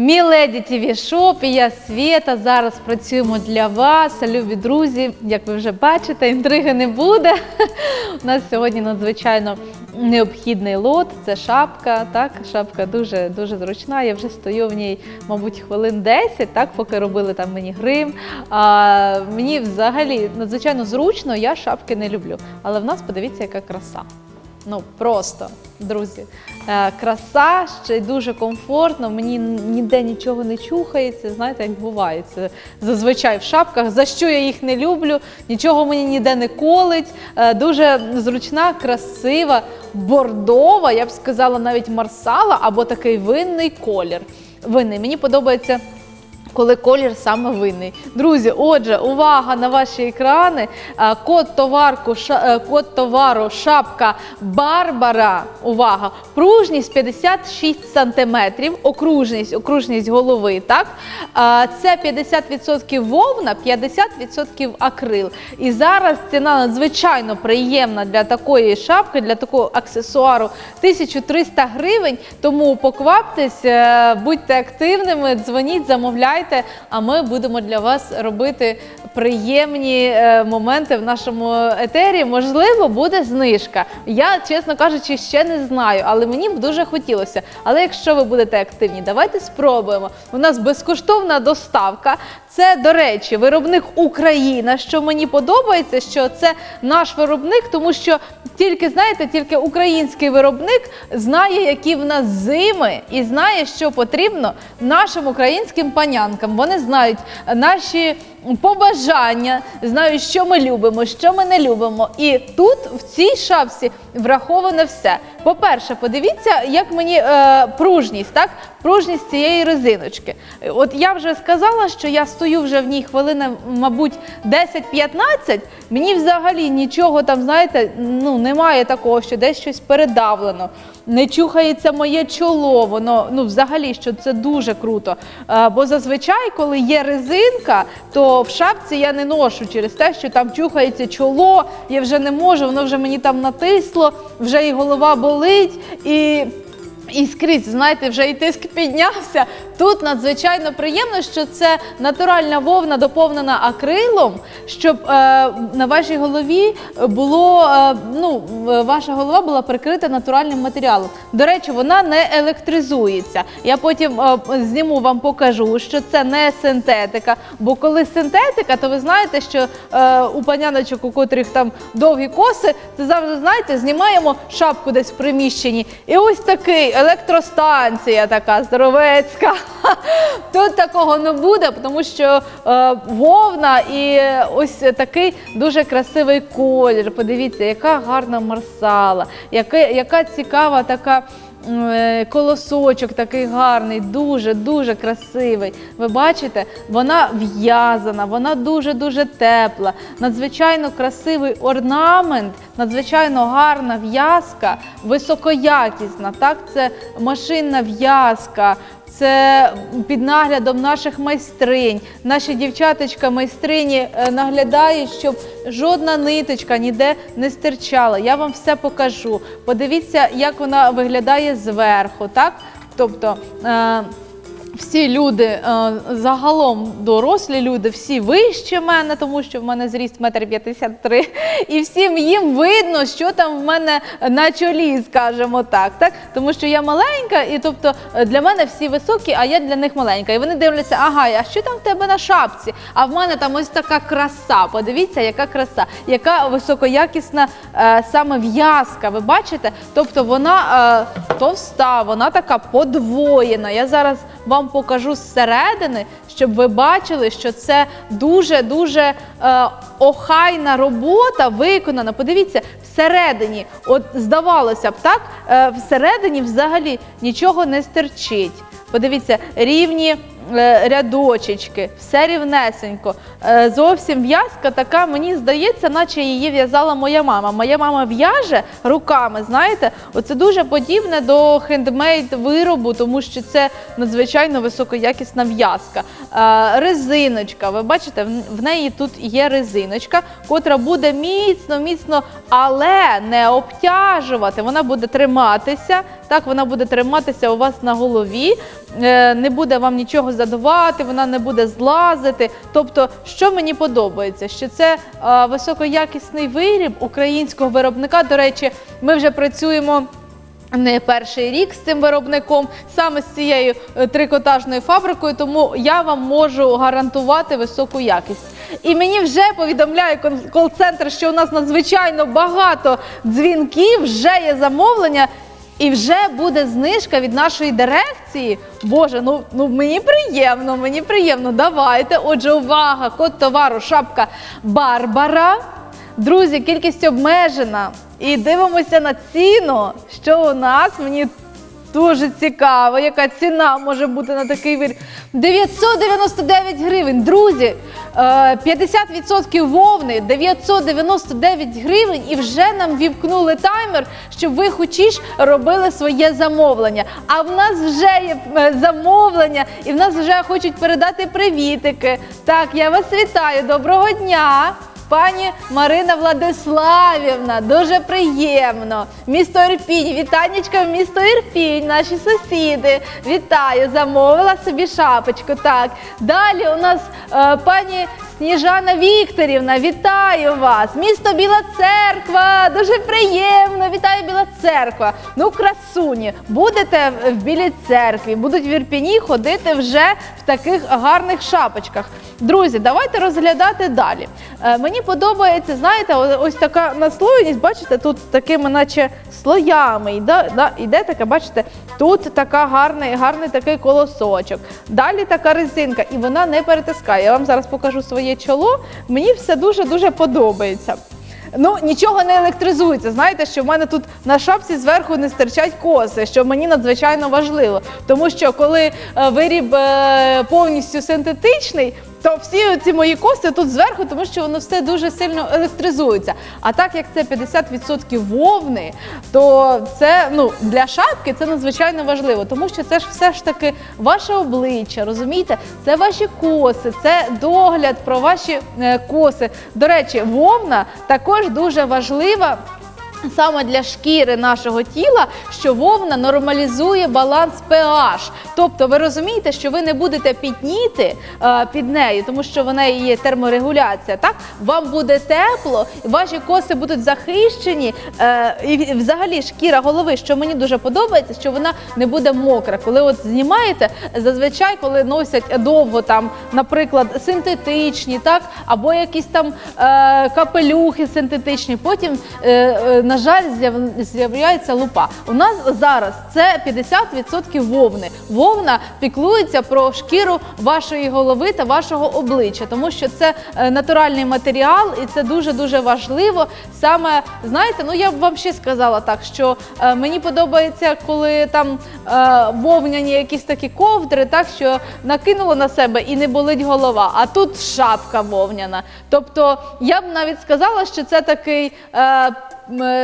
Міледі ТВ і я Свєта. Зараз працюємо для вас, любі друзі. Як ви вже бачите, інтриги не буде. У нас сьогодні надзвичайно необхідний лот. Це шапка. Так, шапка дуже дуже зручна. Я вже стою в ній, мабуть, хвилин 10, так, поки робили там мені грим. А, мені взагалі надзвичайно зручно, я шапки не люблю. Але в нас подивіться, яка краса. Ну просто, друзі, е, краса, ще й дуже комфортно. Мені ніде нічого не чухається. Знаєте, як буває це зазвичай в шапках. За що я їх не люблю? Нічого мені ніде не колить. Е, Дуже зручна, красива, бордова, я б сказала, навіть марсала або такий винний колір. Винний. Мені подобається. Коли колір саме винний. Друзі, отже, увага на ваші екрани. Е, Код, товарку, е, код товару шапка Барбара. Увага! Пружність 56 сантиметрів, окружність, окружність голови. Так? Е, Це 50% вовна, 50% акрил. І зараз ціна надзвичайно приємна для такої шапки, для такого аксесуару 1300 гривень. Тому покваптесь, будьте активними, дзвоніть, замовляйте. А ми будемо для вас робити приємні е, моменти в нашому етері. Можливо, буде знижка. Я, чесно кажучи, ще не знаю, але мені б дуже хотілося. Але якщо ви будете активні, давайте спробуємо. У нас безкоштовна доставка. Це, до речі, виробник Україна. Що мені подобається, що це наш виробник, тому що тільки знаєте, тільки український виробник знає, які в нас зими, і знає, що потрібно нашим українським панянкам. Вони знають наші побажання, знають, що ми любимо, що ми не любимо. І тут в цій шапці враховане все. По-перше, подивіться, як мені е, пружність, так? Пружність цієї резиночки. От я вже сказала, що я стою вже в ній хвилина, мабуть, 10-15. Мені взагалі нічого там, знаєте, ну немає такого, що десь щось передавлено. Не чухається моє чоло, воно ну взагалі що це дуже круто. Е, бо зазвичай, коли є резинка, то в шапці я не ношу через те, що там чухається чоло, я вже не можу, воно вже мені там натисло, вже і голова болить, і і скрізь, знаєте, вже і тиск піднявся. Тут надзвичайно приємно, що це натуральна вовна доповнена акрилом, щоб е, на вашій голові було е, ну, ваша голова була прикрита натуральним матеріалом. До речі, вона не електризується. Я потім е, зніму вам покажу, що це не синтетика. Бо коли синтетика, то ви знаєте, що у паняночок, у котрих там довгі коси, це завжди знаєте, знімаємо шапку десь в приміщенні. І ось такий електростанція така здоровецька. Тут такого не буде, тому що е, вовна і ось такий дуже красивий колір. Подивіться, яка гарна марсала, яка, яка цікава така. е, Колосочок такий гарний, дуже дуже красивий. Ви бачите, вона в'язана, вона дуже дуже тепла, надзвичайно красивий орнамент, надзвичайно гарна в'язка, високоякісна. Так, це машинна в'язка. Це під наглядом наших майстринь. Наші дівчаточка майстрині е, наглядають, щоб жодна ниточка ніде не стирчала. Я вам все покажу. Подивіться, як вона виглядає зверху. Так? Тобто е, всі люди, е, загалом дорослі люди, всі вище мене, тому що в мене зріст 1,53 м, і всім їм видно, що там в мене на чолі, скажімо так. так? Тому що я маленька, і тобто е, для мене всі високі, а я для них маленька. І вони дивляться, ага, а що там в тебе на шапці? А в мене там ось така краса. Подивіться, яка краса, яка високоякісна е, саме в'язка. Ви бачите? Тобто вона товста, вона така подвоєна. Я зараз вам покажу зсередини, щоб ви бачили, що це дуже-дуже е, охайна робота виконана. Подивіться, всередині, от здавалося б, так, е, всередині взагалі нічого не стерчить. Подивіться, рівні рядочечки, все рівнесенько. Е, зовсім в'язка така, мені здається, наче її в'язала моя мама. Моя мама в'яже руками, знаєте, оце дуже подібне до хендмейд виробу, тому що це надзвичайно високоякісна в'язка. Е, резиночка, ви бачите, в- неї тут є резиночка, котра буде міцно, міцно, але не обтяжувати. Вона буде триматися. Так, вона буде триматися у вас на голові. Е, не буде вам нічого задувати, вона не буде злазити. Тобто, що мені подобається, що це е, високоякісний виріб українського виробника. До речі, ми вже працюємо. Не перший рік з цим виробником, саме з цією е, трикотажною фабрикою, тому я вам можу гарантувати високу якість. І мені вже повідомляє кол-центр, що у нас надзвичайно багато дзвінків, вже є замовлення. І вже буде знижка від нашої дирекції. Боже, ну, ну мені приємно, мені приємно. Давайте. Отже, увага, код товару, шапка Барбара. Друзі, кількість обмежена. І дивимося на ціну, що у нас. Мені дуже цікаво, яка ціна може бути на такий вир. 999 гривень. Друзі, 50% вовни, 999 гривень, і вже нам вівкнули таймер, щоб ви хочеш робили своє замовлення. А в нас вже є е, замовлення, і в нас вже хочуть передати привітики. Так, я вас вітаю. Доброго дня! Пані Марина Владиславівна, дуже приємно. Місто Ірпінь, вітаннячка в місто Ірпінь, наші сусіди. Вітаю, замовила собі шапочку. Так. Далі у нас е, пані Сніжана Вікторівна, вітаю вас! Місто Біла Церква, дуже приємно. Вітаю Біла Церква. Ну, красуні, будете в Білій церкві, будуть в Ірпіні ходити вже в таких гарних шапочках. Друзі, давайте розглядати далі. Е, мені подобається, знаєте, ось така наслоєність, бачите, тут такими, наче слоями йде, да, таке, бачите, тут гарний, гарний такий колосочок. Далі така резинка, і вона не перетискає. Я вам зараз покажу своє чоло. Мені все дуже-дуже подобається. Ну, нічого не електризується. Знаєте, що в мене тут на шапці зверху не стирчать коси, що мені надзвичайно важливо. Тому що коли е, виріб е, повністю синтетичний, то всі ці мої коси тут зверху, тому що воно все дуже сильно електризується. А так як це 50% вовни, то це ну для шапки це надзвичайно важливо, тому що це ж все ж таки ваше обличчя, розумієте? Це ваші коси, це догляд про ваші е, коси. До речі, вовна також дуже важлива. Саме для шкіри нашого тіла, що вовна нормалізує баланс pH. Тобто ви розумієте, що ви не будете пітніти е, під нею, тому що в неї є терморегуляція. Так вам буде тепло, ваші коси будуть захищені. Е, і взагалі шкіра голови, що мені дуже подобається, що вона не буде мокра. Коли от знімаєте, зазвичай, коли носять довго там, наприклад, синтетичні, так або якісь там е, капелюхи синтетичні, потім. Е, на жаль, з'яв- з'являється лупа. У нас зараз це 50% вовни. Вовна піклується про шкіру вашої голови та вашого обличчя, тому що це е, натуральний матеріал, і це дуже дуже важливо. Саме знаєте, ну я б вам ще сказала так, що е, мені подобається, коли там е, вовняні якісь такі ковдри, так що накинуло на себе і не болить голова. А тут шапка вовняна. Тобто я б навіть сказала, що це такий. Е,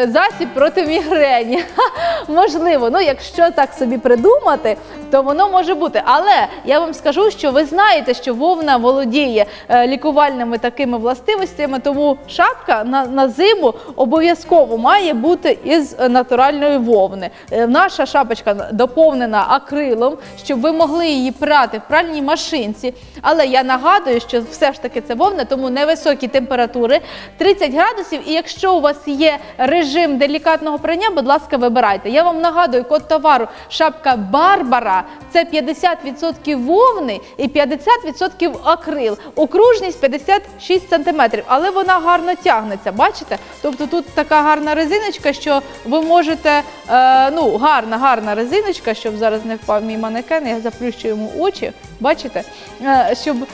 засіб проти мігрені. Можливо, ну якщо так собі придумати, то воно може бути. Але я вам скажу, що ви знаєте, що вовна володіє е, лікувальними такими властивостями, тому шапка на, на зиму обов'язково має бути із натуральної вовни. Е, Наша шапочка доповнена акрилом, щоб ви могли її прати в пральній машинці. Але я нагадую, що все ж таки це вовна, тому невисокі температури 30 градусів. І якщо у вас є режим делікатного прання, будь ласка, вибирайте. Я вам нагадую, код товару шапка Барбара це 50% вовни і 50% акрил. Окружність 56 см, але вона гарно тягнеться. Бачите? Тобто тут така гарна резиночка, що ви можете, е, ну, гарна, гарна резиночка, щоб зараз не впав мій манекен, я заплющую йому очі. Бачите, Е, щоб е,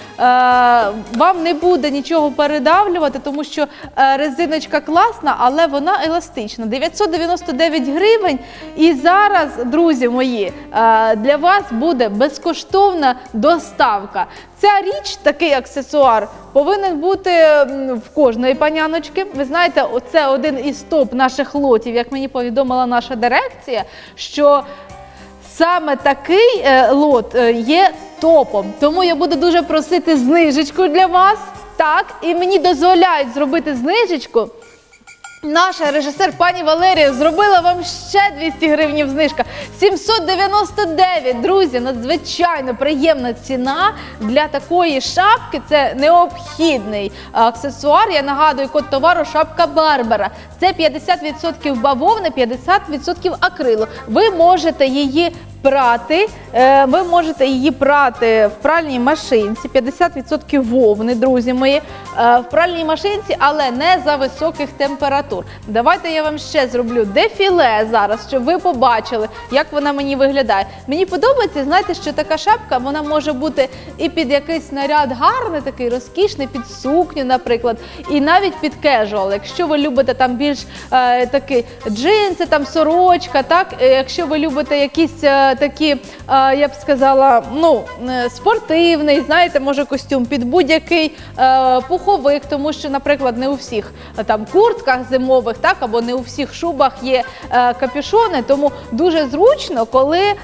вам не буде нічого передавлювати, тому що резиночка класна, але вона еластична. 999 гривень. І зараз, друзі мої, е, для вас буде безкоштовна доставка. Ця річ, такий аксесуар, повинен бути в кожної паняночки. Ви знаєте, це один із топ наших лотів, як мені повідомила наша дирекція, що Саме такий е, лот е, є топом. Тому я буду дуже просити знижечку для вас. Так, і мені дозволяють зробити знижечку Наша режисер пані Валерія зробила вам ще 200 гривнів знижка. 799, друзі, надзвичайно приємна ціна для такої шапки. Це необхідний аксесуар. Я нагадую, код товару шапка Барбара. Це 50% бавовни, 50% акрилу. Ви можете її прати. Е, Ви можете її прати в пральній машинці, 50% вовни, друзі мої, е, в пральній машинці, але не за високих температур. Давайте я вам ще зроблю дефіле зараз, щоб ви побачили, як вона мені виглядає. Мені подобається, знаєте, що така шапка вона може бути і під якийсь наряд гарний, такий розкішний, під сукню, наприклад, і навіть під кежуал. Якщо ви любите там більш е, такі джинси, там сорочка, так Е, якщо ви любите якісь е, такі, е, я б сказала, ну е, спортивний, знаєте, може костюм під будь-який е, пуховик, тому що, наприклад, не у всіх е, там куртках зимових, так або не у всіх шубах є е, капюшони, тому дуже зручно, коли е,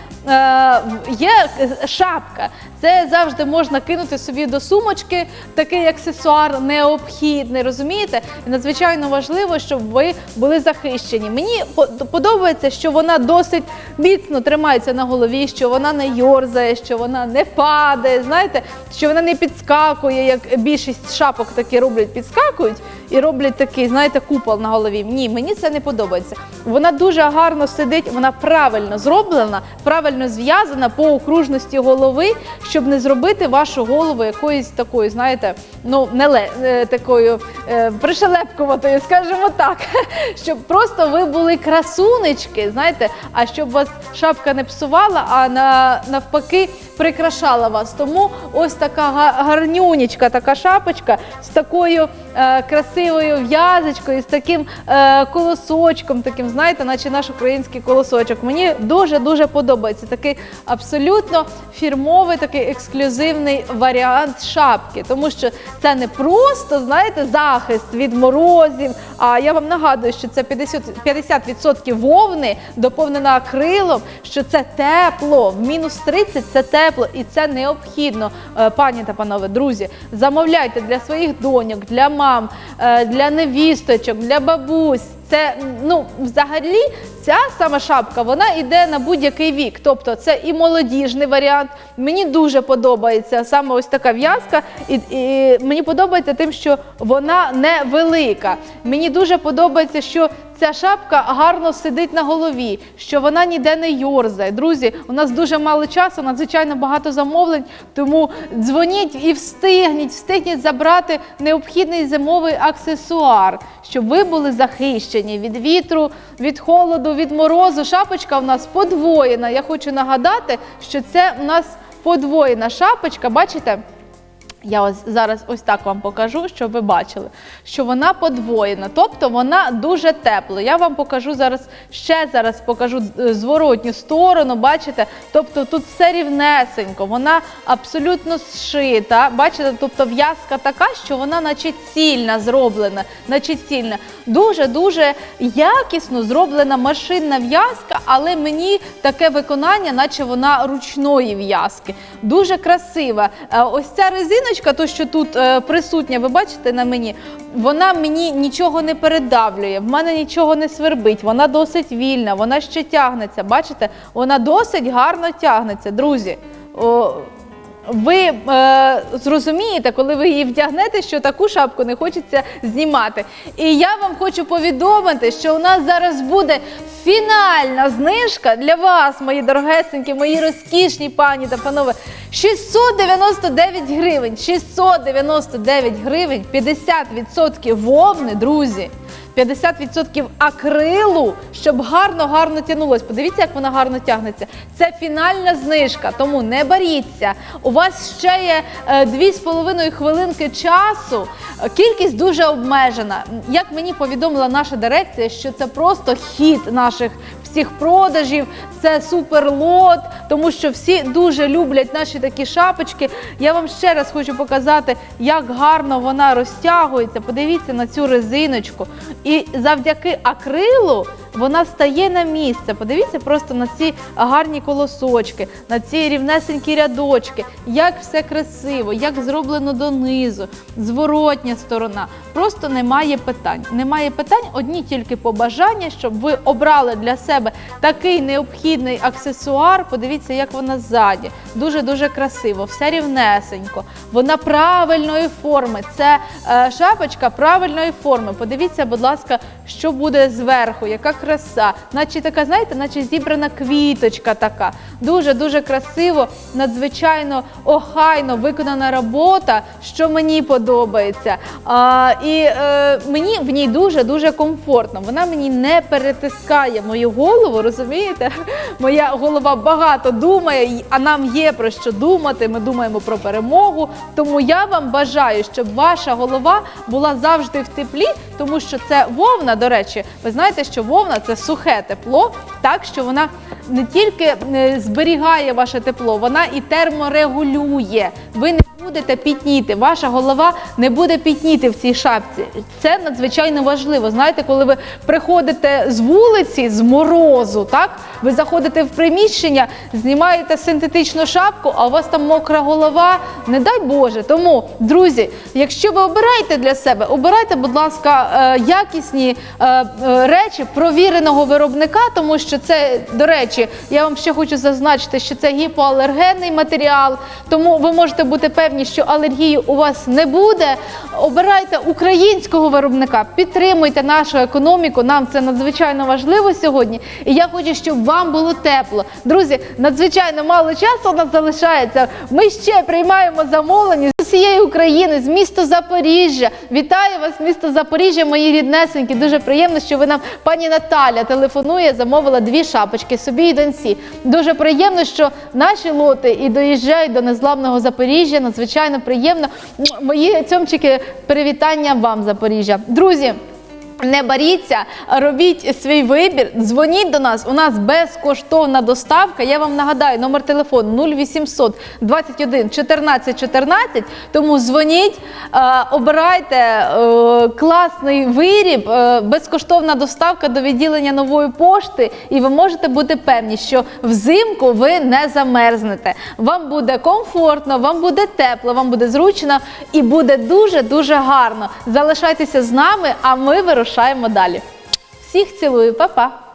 є шапка. Це завжди можна кинути собі до сумочки, такий аксесуар необхідний, розумієте? Надзвичайно важливо, щоб ви були захищені. Мені по- подобається, що вона досить міцно тримається на голові, що вона не йорзає, що вона не падає. Знаєте, що вона не підскакує, як більшість шапок такі роблять, підскакують і роблять такий, знаєте, купол на голові. Ні, мені це не подобається. Вона дуже гарно сидить, вона правильно зроблена, правильно зв'язана по окружності голови, щоб не зробити вашу голову якоюсь такою, знаєте, ну не ле, е, такою е, пришелепкуватою, скажімо так, щоб просто ви були красунечки, знаєте, а щоб вас шапка не псувала, а на, навпаки прикрашала вас. Тому ось така га- гарнюнечка, така шапочка з такою е, красивою в'язочкою, з таким е, колосочком, таким, знаєте, наче наш український колосочок. Мені дуже дуже подобається такий абсолютно фірмовий, такий ексклюзивний варіант шапки, тому що це не просто знаєте захист від морозів. А я вам нагадую, що це 50%, 50% вовни доповнена акрилом, що це тепло. В мінус 30 це тепло, і це необхідно, Е, пані та панове, друзі. Замовляйте для своїх доньок, для мам, е, для невісточок, для бабусь. Це ну взагалі ця сама шапка вона йде на будь-який вік. Тобто це і молодіжний варіант. Мені дуже подобається саме ось така в'язка, і, і мені подобається тим, що вона невелика. Мені дуже подобається, що ця шапка гарно сидить на голові, що вона ніде не йорзає. Друзі, у нас дуже мало часу, надзвичайно багато замовлень. Тому дзвоніть і встигніть, встигніть забрати необхідний зимовий аксесуар, щоб ви були захищені від вітру, від холоду, від морозу. Шапочка в нас подвоєна. Я хочу нагадати, що це в нас подвоєна шапочка. Бачите? Я ось зараз ось так вам покажу, щоб ви бачили, що вона подвоєна, тобто вона дуже тепла. Я вам покажу зараз ще зараз покажу е, зворотню сторону. Бачите, тобто тут все рівнесенько, вона абсолютно зшита. Бачите, тобто в'язка така, що вона, наче цільна зроблена, наче цільна. Дуже дуже якісно зроблена машинна в'язка, але мені таке виконання, наче вона ручної в'язки. Дуже красива. Е, Ось ця резиночка, то що тут е, присутня, ви бачите на мені, вона мені нічого не передавлює, в мене нічого не свербить, вона досить вільна, вона ще тягнеться. Бачите, вона досить гарно тягнеться, друзі. Ви е, зрозумієте, коли ви її вдягнете, що таку шапку не хочеться знімати. І я вам хочу повідомити, що у нас зараз буде фінальна знижка для вас, мої дорогесенькі, мої розкішні пані та панове. 699 гривень. 699 гривень, 50% вовни, друзі. 50% акрилу, щоб гарно-гарно тягнулось. Подивіться, як вона гарно тягнеться. Це фінальна знижка, тому не боріться. У вас ще є е, 2,5 хвилинки часу. Е, Кількість дуже обмежена. Як мені повідомила наша дирекція, що це просто хід наших всіх продажів, це суперлот, тому що всі дуже люблять наші такі шапочки. Я вам ще раз хочу показати, як гарно вона розтягується. Подивіться на цю резиночку. І завдяки акрилу вона стає на місце. Подивіться просто на ці гарні колосочки, на ці рівнесенькі рядочки, як все красиво, як зроблено донизу, зворотня сторона. Просто немає питань. Немає питань, одні тільки побажання, щоб ви обрали для себе такий необхідний аксесуар. Подивіться, як вона ззаді. Дуже дуже красиво, все рівнесенько. Вона правильної форми. Це е, шапочка правильної форми. Подивіться, будь ласка, що буде зверху, яка краса. Наче така, знаєте, наче зібрана квіточка така. Дуже дуже красиво, надзвичайно охайно виконана робота, що мені подобається. А, і е, мені в ній дуже дуже комфортно. Вона мені не перетискає мою голову, розумієте? Моя голова багато думає, а нам є про що думати. Ми думаємо про перемогу. Тому я вам бажаю, щоб ваша голова була завжди в теплі, тому що це вовна, до речі, ви знаєте, що вовна це сухе тепло, так що вона не тільки е, зберігає ваше тепло, вона і терморегулює. Ви не будете пітніти, ваша голова не буде пітніти в цій шапці. Це надзвичайно важливо. Знаєте, коли ви приходите з вулиці, з морозу, так ви заходите в приміщення, знімаєте синтетичну шапку, а у вас там мокра голова. Не дай Боже. Тому, друзі, якщо ви обираєте для себе, обирайте, будь ласка, е, якісні е, е, речі провіреного виробника, тому що це, до речі, я вам ще хочу зазначити, що це гіпоалергенний матеріал, тому ви можете бути певні, що алергії у вас не буде. Обирайте українського виробника, підтримуйте нашу економіку. Нам це надзвичайно важливо сьогодні. І я хочу, щоб вам було тепло. Друзі, надзвичайно мало часу у нас залишається. Ми ще приймаємо замовлення усієї України, з міста Запоріжжя. Вітаю вас, місто Запоріжжя, мої ріднесенькі. Дуже приємно, що ви нам пані Наталя телефонує, замовила дві шапочки собі і доньці. Дуже приємно, що наші лоти і доїжджають до незламного Запоріжжя. Надзвичайно приємно. Мої цьомчики, привітання вам, Запоріжжя. Друзі. Не боріться, робіть свій вибір, дзвоніть до нас. У нас безкоштовна доставка. Я вам нагадаю, номер телефону 0800 21 14 14. Тому дзвоніть, е, обирайте е, класний виріб, е, безкоштовна доставка до відділення нової пошти, і ви можете бути певні, що взимку ви не замерзнете. Вам буде комфортно, вам буде тепло, вам буде зручно і буде дуже дуже гарно. Залишайтеся з нами, а ми вирушаємо далі. Всіх цілую, па-па!